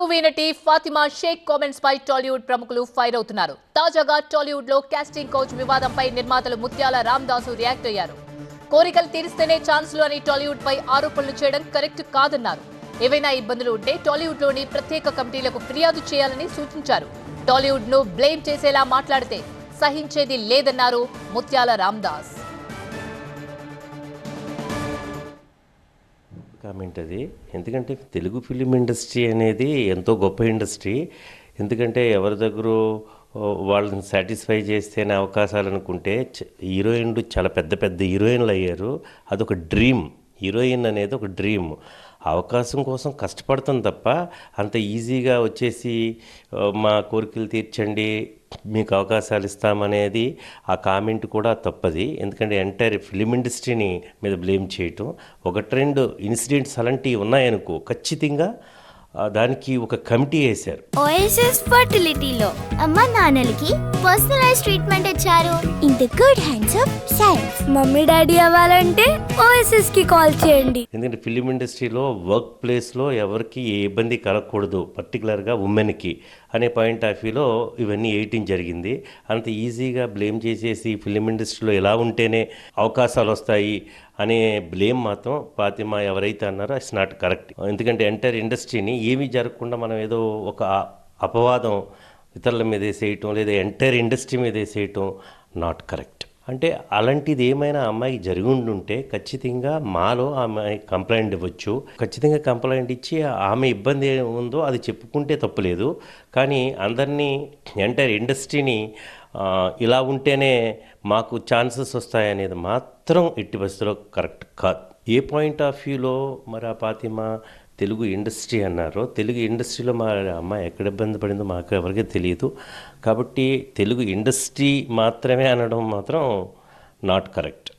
Movie నటి Fatima Shaikh comments పై టాలీవుడ్ ప్రముఖులు ఫైర్ అవుతున్నారు. తాజాగా టాలీవుడ్లో కాస్టింగ్ కౌచ్ వివాదంపై నిర్మాతలు ముత్యాల రామదాసు రియాక్ట్ అయ్యారు. కోరికలు తీరిస్తేనే ఛాన్సులు అని టాలీవుడ్ పై ఆరోపణలు చేయడం కరెక్ట్ కాదన్నారు. ఏవైనా ఇబ్బందులు ఉంటే టాలీవుడ్లోని ప్రత్యేక కమిటీలకు ఫిర్యాదు చేయాలని సూచించారు. టాలీవుడ్ను బ్లేమ్ చేసేలా మాట్లాడితే సహించేది లేదన్నారు ముత్యాల రామదాస్. కామెంట్ అది. ఎందుకంటే తెలుగు ఫిలిం ఇండస్ట్రీ అనేది ఎంతో గొప్ప ఇండస్ట్రీ ఎందుకంటే ఎవరి దగ్గర వాళ్ళని సాటిస్ఫై చేస్తేనే అవకాశాలు అనుకుంటే హీరోయిన్లు చాలా పెద్ద పెద్ద హీరోయిన్లు అయ్యారు. అదొక డ్రీమ్ హీరోయిన్ అనేది ఒక డ్రీమ్. అవకాశం కోసం కష్టపడతాం తప్ప అంత ఈజీగా వచ్చేసి మా కోరికలు తీర్చండి మీకు అవకాశాలు ఇస్తామనేది ఆ కామెంట్ కూడా తప్పది. ఎందుకంటే ఎంటైర్ ఫిలిం ఇండస్ట్రీని మీద బ్లేమ్ చేయటం ఒకటి రెండు ఇన్సిడెంట్స్ అలాంటివి ఉన్నాయనుకో ఖచ్చితంగా దానికి ఒక కమిటీ వేశారు. ఓఎస్ఎస్ ఫర్టిలిటీలో అమ్మ నాన్నలకి పర్సనలైజ్ ట్రీట్మెంట్ ఇచ్చారు. In the good hands of science mummy daddy అవ్వాలంటే ఓఎస్ఎస్కి కాల్ చేయండి. ఎందుకంటే ఫిలిం ఇండస్ట్రీలో వర్క్ ప్లేస్లో ఎవరికి ఏ ఇబ్బంది కలగకూడదు పర్టికులర్గా ఉమెన్కి అనే పాయింట్ ఆఫ్ వ్యూలో ఇవన్నీ వేయటం జరిగింది. అంత ఈజీగా బ్లేమ్ చేసేసి ఫిలిం ఇండస్ట్రీలో ఎలా ఉంటేనే అవకాశాలు వస్తాయి అనే బ్లేమ్ మాత్రం ఫాతిమా ఎవరైతే అన్నారో ఇట్స్ నాట్ కరెక్ట్. ఎందుకంటే ఎంటైర్ ఇండస్ట్రీని ఏమీ జరగకుండా మనం ఏదో ఒక అపవాదం ఇతరుల మీద వేసేయటం లేదా ఎంటైర్ ఇండస్ట్రీ మీద వేసేయటం నాట్ కరెక్ట్ అంటే అలాంటిది ఏమైనా అమ్మాయికి జరిగి ఉండుంటే ఖచ్చితంగా మాలో ఆమె కంప్లైంట్ ఇవ్వచ్చు. ఖచ్చితంగా కంప్లైంట్ ఇచ్చి ఆమె ఇబ్బంది ఉందో అది చెప్పుకుంటే తప్పులేదు. కానీ అందరినీ ఎంటైర్ ఇండస్ట్రీని ఇలా ఉంటేనే మాకు ఛాన్సెస్ వస్తాయనేది మాత్రం ఎట్టి బస్సులో కరెక్ట్ కాదు. ఏ పాయింట్ ఆఫ్ వ్యూలో మరి ఆ ఫాతిమా తెలుగు ఇండస్ట్రీ అన్నారు తెలుగు ఇండస్ట్రీలో మా అమ్మాయి ఎక్కడ ఇబ్బంది పడిందో మాకు ఎవరికీ తెలియదు. కాబట్టి తెలుగు ఇండస్ట్రీ మాత్రమే అనడం మాత్రం నాట్ కరెక్ట్